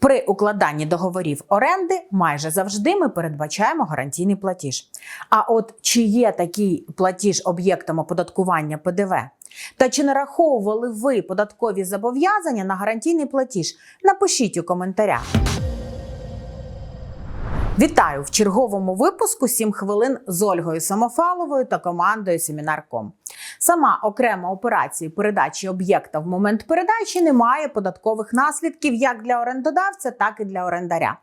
При укладанні договорів оренди майже завжди ми передбачаємо гарантійний платіж. А от чи є такий платіж об'єктом оподаткування ПДВ? Та чи нараховували ви податкові зобов'язання на гарантійний платіж? Напишіть у коментарях. Вітаю в черговому випуску «7 хвилин з Ольгою Самофаловою та командою Семінар.ком. Сама окрема операція передачі об'єкта в момент передачі не має податкових наслідків як для орендодавця, так і для орендаря.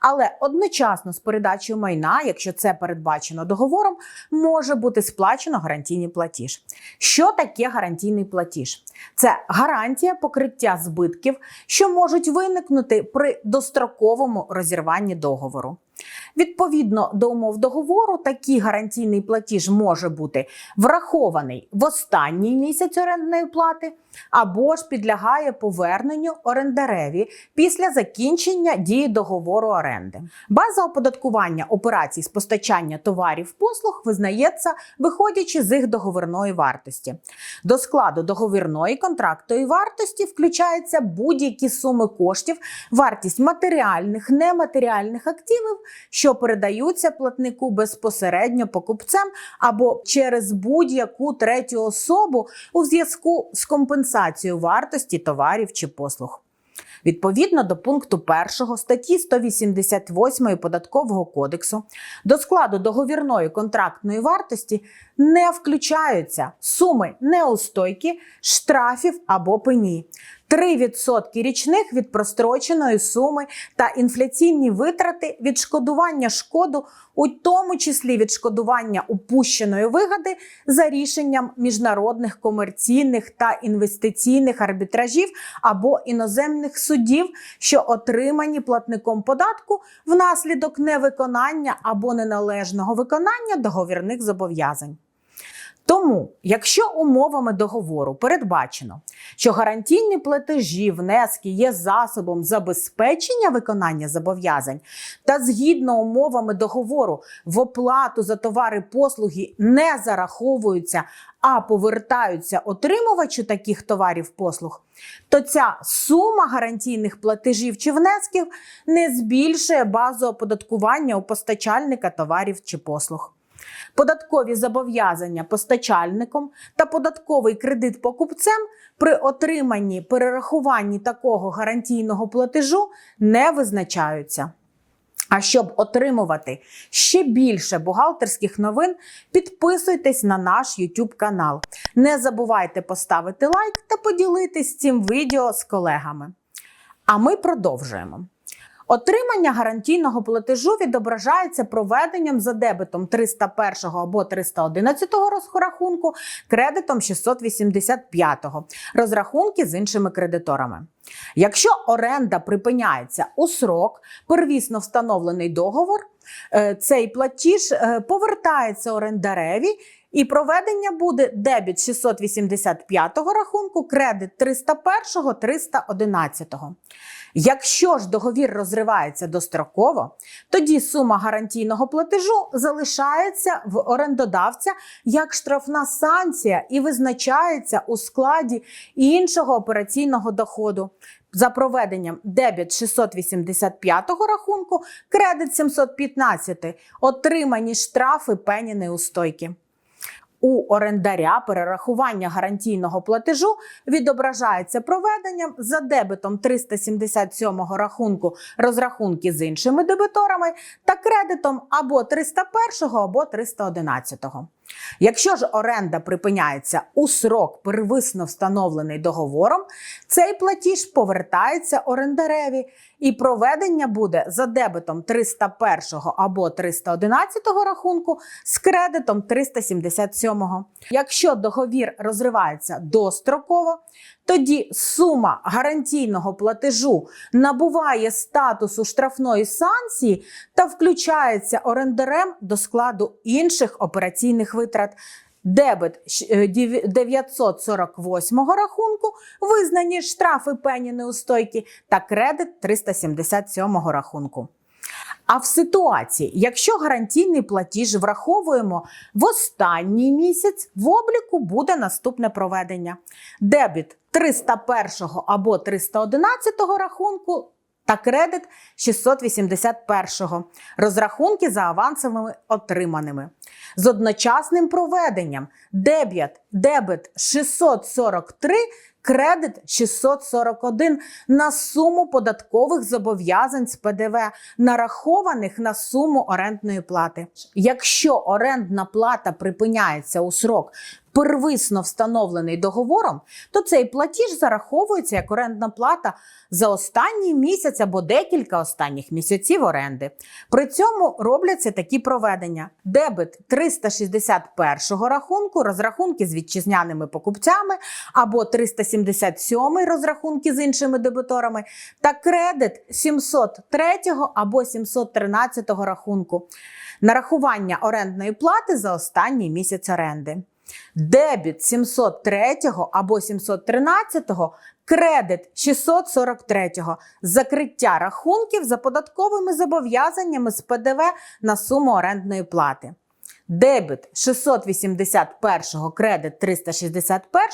Але одночасно з передачею майна, якщо це передбачено договором, може бути сплачено гарантійний платіж. Що таке гарантійний платіж? Це гарантія покриття збитків, що можуть виникнути при достроковому розірванні договору. Відповідно до умов договору, такий гарантійний платіж може бути врахований в останній місяць орендної плати або ж підлягає поверненню орендареві після закінчення дії договору оренди. База оподаткування операцій з постачання товарів послуг визнається, виходячи з їх договірної вартості. До складу договірної контрактної вартості включаються будь-які суми коштів, вартість матеріальних, нематеріальних активів, що передаються платнику безпосередньо покупцем або через будь-яку третю особу у зв'язку з компенсацією вартості товарів чи послуг. Відповідно до пункту 1 статті 188 Податкового кодексу до складу договірної контрактної вартості не включаються суми неустойки, штрафів або пені. 3% річних від простроченої суми та інфляційні витрати відшкодування шкоду, у тому числі відшкодування упущеної вигоди за рішенням міжнародних комерційних та інвестиційних арбітражів або іноземних судів, що отримані платником податку внаслідок невиконання або неналежного виконання договірних зобов'язань. Тому, якщо умовами договору передбачено, що гарантійні платежі, внески є засобом забезпечення виконання зобов'язань, та згідно умовами договору в оплату за товари послуги не зараховуються, а повертаються отримувачу таких товарів послуг, то ця сума гарантійних платежів чи внесків не збільшує базу оподаткування у постачальника товарів чи послуг. Податкові зобов'язання постачальником та податковий кредит покупцем при отриманні перерахуванні такого гарантійного платежу не визначаються. А щоб отримувати ще більше бухгалтерських новин, підписуйтесь на наш YouTube канал. Не забувайте поставити лайк та поділитись цим відео з колегами. А ми продовжуємо. Отримання гарантійного платежу відображається проведенням за дебетом 301 або 311 розрахунку, кредитом 685 розрахунки з іншими кредиторами. Якщо оренда припиняється у срок, первісно встановлений договор, е, цей платіж е, повертається орендареві. І проведення буде дебіт 685 рахунку, кредит 301, 311. Якщо ж договір розривається достроково, тоді сума гарантійного платежу залишається в орендодавця як штрафна санкція і визначається у складі іншого операційного доходу. За проведенням дебіт 685 рахунку, кредит 715, отримані штрафи пені неустойки. У орендаря перерахування гарантійного платежу відображається проведенням за дебетом 377 рахунку розрахунки з іншими дебіторами та кредитом або 301 або 311. Якщо ж оренда припиняється у срок, первисно встановлений договором, цей платіж повертається орендареві, і проведення буде за дебетом 301 або 311 рахунку з кредитом 377. Якщо договір розривається достроково, тоді сума гарантійного платежу набуває статусу штрафної санкції та включається орендарем до складу інших операційних витрат. Дебет е, 948 рахунку, визнані штрафи пені неустойки та кредит 377 рахунку. А в ситуації, якщо гарантійний платіж враховуємо в останній місяць, в обліку буде наступне проведення: дебіт 301 або 311 рахунку та кредит 681 розрахунки за авансовими отриманими. З одночасним проведенням дебіт, дебет 643, кредит 641 на суму податкових зобов'язань з ПДВ, нарахованих на суму орендної плати. Якщо орендна плата припиняється у срок первисно встановлений договором, то цей платіж зараховується як орендна плата за останній місяць або декілька останніх місяців оренди. При цьому робляться такі проведення: дебет 361 рахунку, розрахунки з вітчизняними покупцями або 377 розрахунки з іншими дебіторами, та кредит 703 або 713 рахунку. Нарахування орендної плати за останній місяць оренди. Дебіт 703 або 713, кредит 643, закриття рахунків за податковими зобов'язаннями з ПДВ на суму орендної плати. Дебіт 681, кредит 361,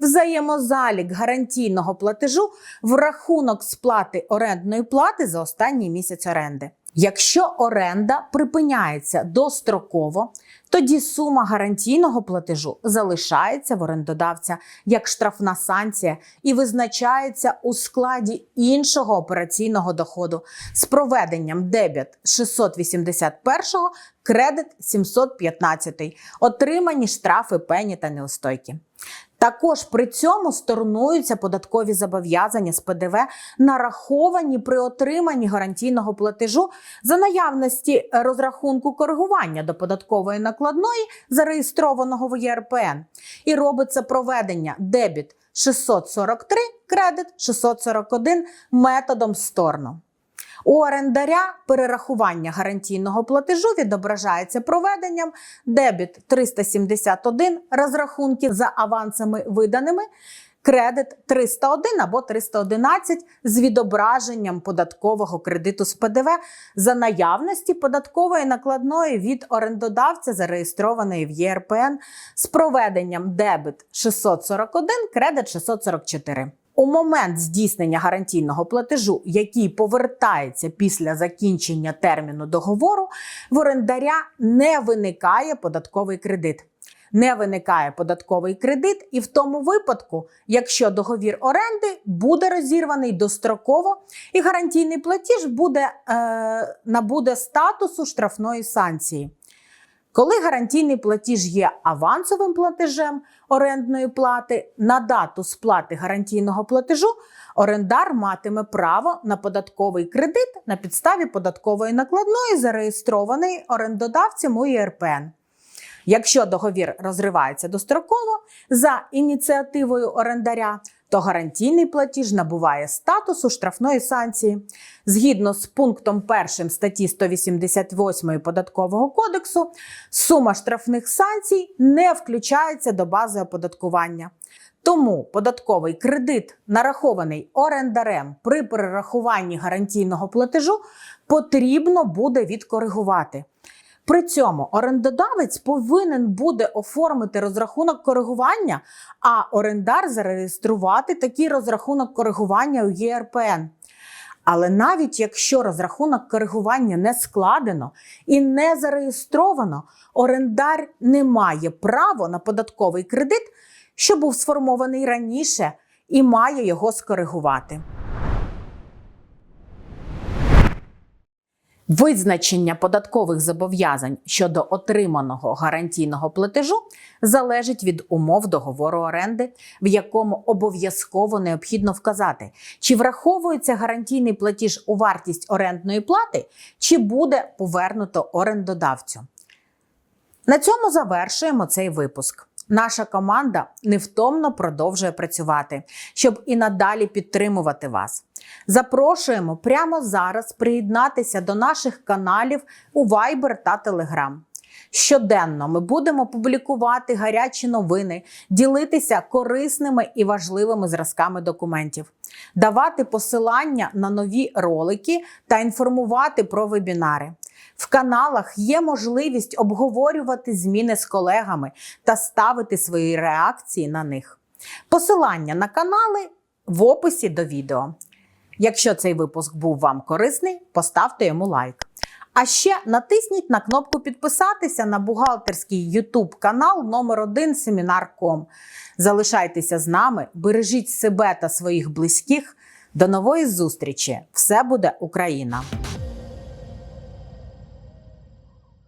взаємозалік гарантійного платежу в рахунок сплати орендної плати за останній місяць оренди. Якщо оренда припиняється достроково, тоді сума гарантійного платежу залишається в орендодавця як штрафна санкція і визначається у складі іншого операційного доходу з проведенням дебіт 681, кредит 715, отримані штрафи пені та неустойки. Також при цьому сторонуються податкові зобов'язання з ПДВ, нараховані при отриманні гарантійного платежу за наявності розрахунку коригування до податкової накладної, зареєстрованого в ЄРПН. І робиться проведення дебіт 643, кредит 641 методом сторно. У орендаря перерахування гарантійного платежу відображається проведенням. Дебіт 371 розрахунки за авансами виданими, кредит 301 або 311 з відображенням податкового кредиту з ПДВ за наявності податкової накладної від орендодавця, зареєстрованої в ЄРПН, з проведенням дебіт 641, кредит 644. У момент здійснення гарантійного платежу, який повертається після закінчення терміну договору, в орендаря не виникає податковий кредит. Не виникає податковий кредит, і в тому випадку, якщо договір оренди буде розірваний достроково, і гарантійний платіж буде, е, набуде статусу штрафної санкції. Коли гарантійний платіж є авансовим платежем орендної плати, на дату сплати гарантійного платежу орендар матиме право на податковий кредит на підставі податкової накладної, зареєстрованої орендодавцем у ЄРПН. Якщо договір розривається достроково за ініціативою орендаря, то гарантійний платіж набуває статусу штрафної санкції. Згідно з пунктом 1 статті 188 Податкового кодексу, сума штрафних санкцій не включається до бази оподаткування. Тому податковий кредит, нарахований орендарем при перерахуванні гарантійного платежу, потрібно буде відкоригувати. При цьому орендодавець повинен буде оформити розрахунок коригування, а орендар зареєструвати такий розрахунок коригування у ЄРПН. Але навіть якщо розрахунок коригування не складено і не зареєстровано, орендар не має права на податковий кредит, що був сформований раніше, і має його скоригувати. Визначення податкових зобов'язань щодо отриманого гарантійного платежу залежить від умов договору оренди, в якому обов'язково необхідно вказати, чи враховується гарантійний платіж у вартість орендної плати, чи буде повернуто орендодавцю. На цьому завершуємо цей випуск. Наша команда невтомно продовжує працювати, щоб і надалі підтримувати вас. Запрошуємо прямо зараз приєднатися до наших каналів у Viber та Telegram. Щоденно ми будемо публікувати гарячі новини, ділитися корисними і важливими зразками документів, давати посилання на нові ролики та інформувати про вебінари. В каналах є можливість обговорювати зміни з колегами та ставити свої реакції на них. Посилання на канали в описі до відео. Якщо цей випуск був вам корисний, поставте йому лайк. А ще натисніть на кнопку підписатися на бухгалтерський YouTube канал номер 1 Семінар.ком. Залишайтеся з нами, бережіть себе та своїх близьких. До нової зустрічі! Все буде Україна!